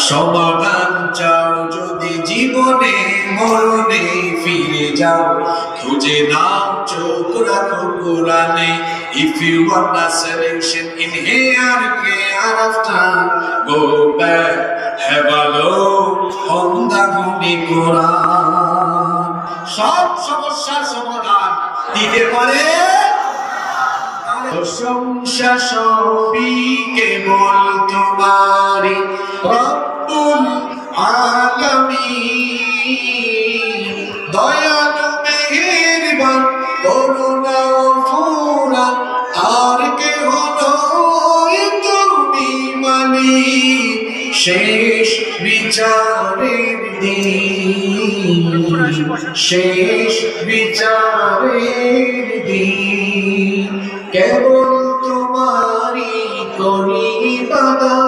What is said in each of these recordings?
সমাধান চাও যদি জীবনে মরণে ফিরে যাও খুঁজে নাও চোখ রাখো কোরআনে if you want a solution in here care after go back have a look on the holy কোরআন সব সমস্যার সমাধান দিতে পারে প্রশংসা সবই কেবল তোমারি রব্বুল আলামিন, দয়ালু মেহেরবান, করুণা ও ফুরান, আর কেহ নয় তুমি মালিক শেষ বিচারের দিন, শেষ বিচারের দিন। কেবল তোমারি করি বাদা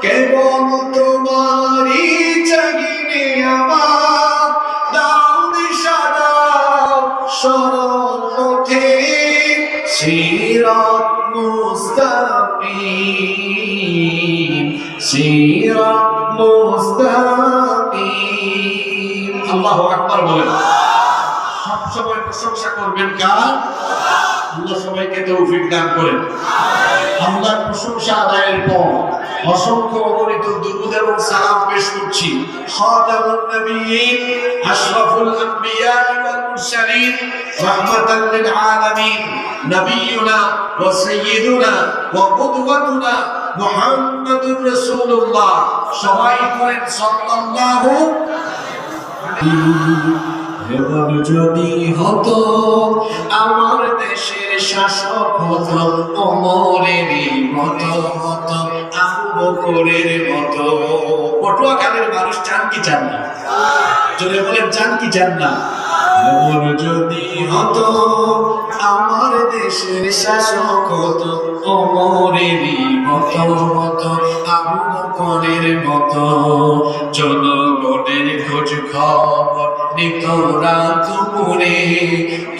কেবল তোমারি চাহিনে আমার? দাও সরল পথে। সিরাত মুস্তাকিম সিরাত মুস্তাকিম আল্লাহু আকবার বলেন। সবসময় প্রশংসা করবেন কার? আল্লাহ সবাইকে তৌফিক দান করেন। আল্লাহর প্রশংসা আদায়ের পর অসংখ্য অগণিত দুরুদ এবং সালাম পেশ করছি। খাতামুন নবিয়্যিন আশরাফুল আম্বিয়া ওয়াল মুরসালিন, রাহমাতাল লিল আলামিন, নবিয়ুনা ওয়া সাইয়্যিদুনা ওয়া কুদওয়াতুনা মুহাম্মাদুর রাসূলুল্লাহ। সবাই করেন সাল্লাল্লাহু এমন যদি হতো, আমার দেশের শাসক হতো, অমরের মতো হতো, আবু মতো। পটুয়াখালীর মানুষ চান কি চান না? যদি বলেন চান কি চান না? এমন যদি হতো, আমার দেশের শাসক হতো, অমরেরই মতো মতো আবু বকরের মতো। জনগণের খোঁজ খবর নিত রাত মুরে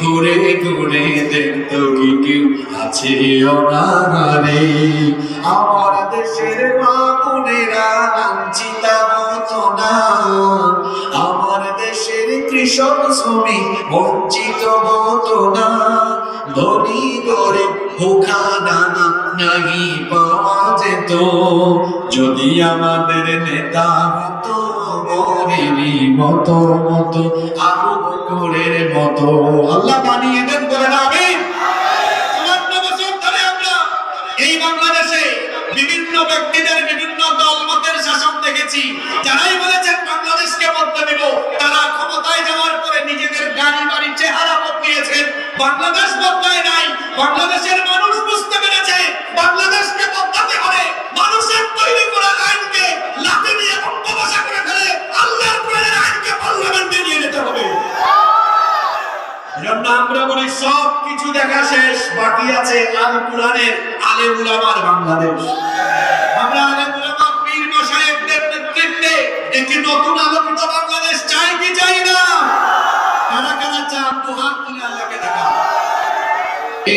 ঘুরে ঘুরে দেখত কি কেউ আছে অনারে আমার দেশের মা বোনেরা লাঞ্ছিতা হতো না কৃষক শ্রমিক বঞ্চিত হতো দানা নাগি পাওয়া যেত। যদি আমাদের নেতা হতো মতো মতো আবু বকরের মতো। আল্লাহ বানিয়ে বাংলাদেশ বদলায় নাই। বাংলাদেশের মানুষ বুঝতে পেরেছে, বাংলাদেশকে বদলাতে হলে মানুষের তৈরি করা আইনকে লাঠি দিয়ে অঙ্গবাসা করে ফেলে আল্লাহর কোরআনের আইনকে পার্লামেন্টে নিয়ে যেতে হবে। এজন্য আমরা বলি, সব কিছু দেখা শেষ, বাকি আছে আল কোরআনের আলেম উলামার বাংলাদেশ। আমরা আলেম উলামা পীর মাশায়েখদের নেতৃত্বে একটি নতুন আলোকিত বাংলাদেশ চাই কি চাই না কারা কারা চান তো হাত তুলে আল্লাহকে দেখা এ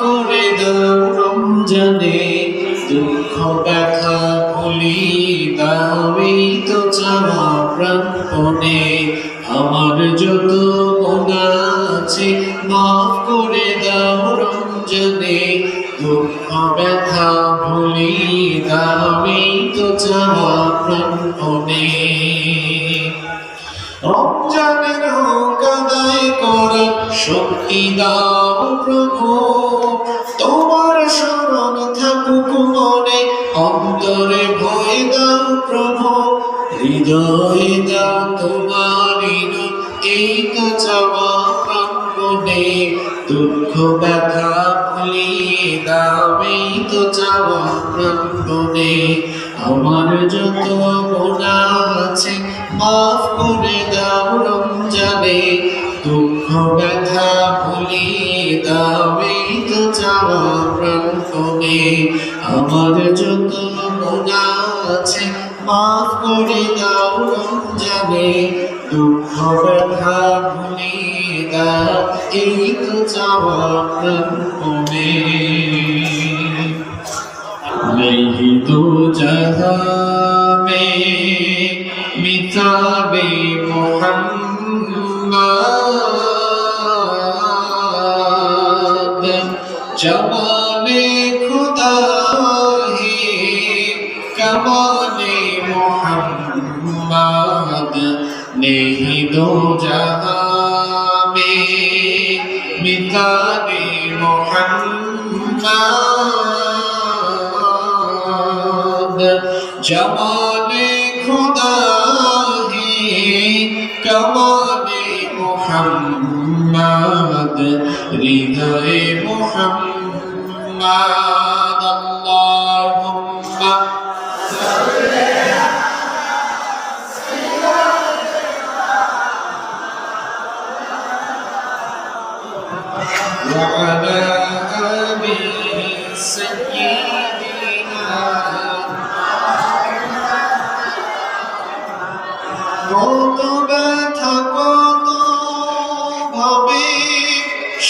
করে দাও রমজানে দুঃখ ব্যথা ভুলি এই তো চাওয়া প্রাণপণে। আমার যত গোনা আছে, মাফ করে দাও রমজানে। দুঃখ ব্যথা ভুলি এই তো চাওয়া প্রাণপণে। রমজানের হোক আদায় করার শক্তি দাও প্রভু। মনে অন্তরে ভয় দাও প্রভু, হৃদয়ে দাও তোমার এই তো চাওয়া দুঃখ ব্যথা ভুলিয়ে দাও। এই তো চাওয়া প্রাঙ্গনে আমার যত গোনা আছে, মাফ করে দাও রমজানে। দুঃখ ব্যথা ভুলিয়ে দাও। এই তো চাওয়া প্রাঙ্গনে আমার যত গোনা আছে মাফ করে দাও রমজানে দুঃখ ব্যথা ভুলিয়ে দাও এই তো চাওয়া প্রাঙ্গনে नहीं तो जहाँ में मिताबे मोहम्मद जमाने جهام بتاب محمد جمال خدا کمال محمد ردائے محمد اللہ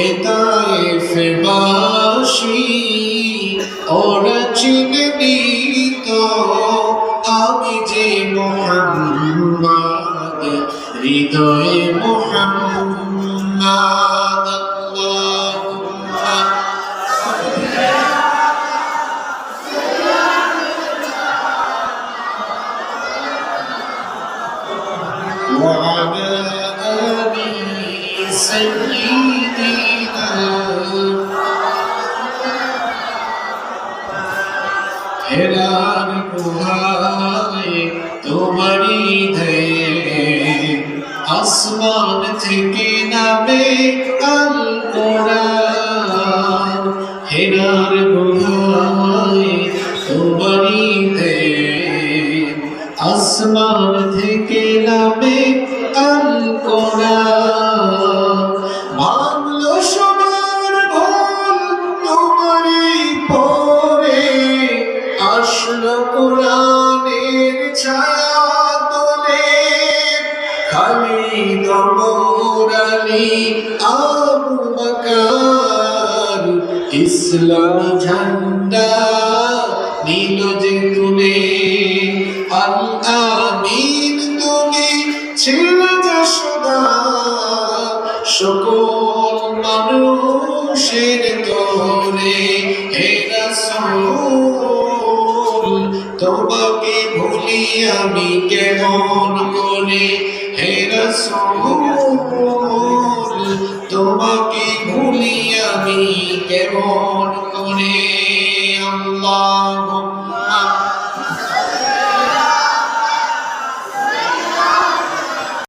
এতায় ফেবাসী ওরা চিনে দিত আমি যে মোহাম্মদ হৃদয়ে হেরার গুহায় ইসলাম ঝান্ডা, নীল যে তুলে আমিন তুমি ছিলে যশোদা সকল মানুষের তোরে হে রাসূল, তোমাকে ভুলি আমি কেমন করে হে রাসূল, তোমাকে